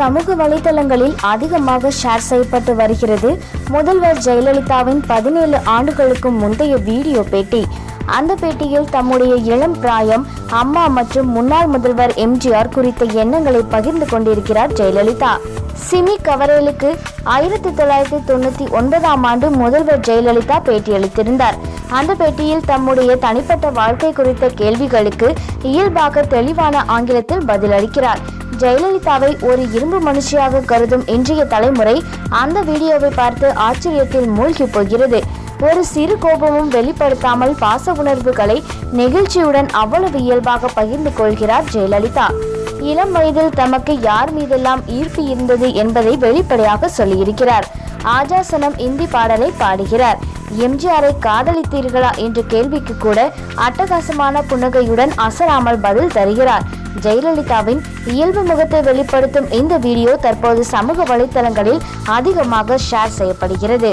சமூக வலைதளங்களில் அதிகமாக ஷேர் செய்யப்பட்டு வருகிறது. முதல்வர் ஜெயலலிதாவின் பதினேழு ஆண்டுகளுக்கு முந்தைய வீடியோ பேட்டி. அந்த பேட்டியில் தம்முடைய இளம் பிராயம் அம்மா மற்றும் முன்னாள் முதல்வர் எம்ஜிஆர் குறித்த எண்ணங்களை பகிர்ந்து கொண்டிருக்கிறார் ஜெயலலிதா. சிமி கவரேலுக்கு ஆயிரத்தி தொள்ளாயிரத்தி தொண்ணூத்தி ஒன்பதாம் ஆண்டு முதல்வர் ஜெயலலிதா பேட்டியளித்திருந்தார் அந்த பேட்டியில் தம்முடைய தனிப்பட்ட வாழ்க்கை குறித்த கேள்விகளுக்கு இயல்பாக தெளிவான ஆங்கிலத்தில் பதிலளிக்கிறார். ஜெயலலிதாவை ஒரு இரும்பு மனுஷியாக கருதும் இன்றைய தலைமுறை அந்த வீடியோவை பார்த்து ஆச்சரியத்தில் மூழ்கி போகிறது. ஒரு சிறு கோபமும் வெளிப்படுத்தாமல் பாச உணர்வுகளை நெகிழ்ச்சியுடன் அவ்வளவு இயல்பாக பகிர்ந்து கொள்கிறார் ஜெயலலிதா. இளம் வயதில் தமக்கு யார் மீதெல்லாம் ஈர்ப்பு இருந்தது என்பதை வெளிப்படையாக சொல்லியிருக்கிறார். ஆஜாசனம் இந்தி பாடலை பாடுகிறார். எம்ஜிஆரை காதலித்தீர்களா என்ற கேள்விக்கு கூட அட்டகாசமான புன்னகையுடன் அசராமல் பதில் தருகிறார். ஜெயலலிதாவின் இயல்பு முகத்தை வெளிப்படுத்தும் இந்த வீடியோ தற்போது சமூக வலைத்தளங்களில் அதிகமாக ஷேர் செய்யப்படுகிறது.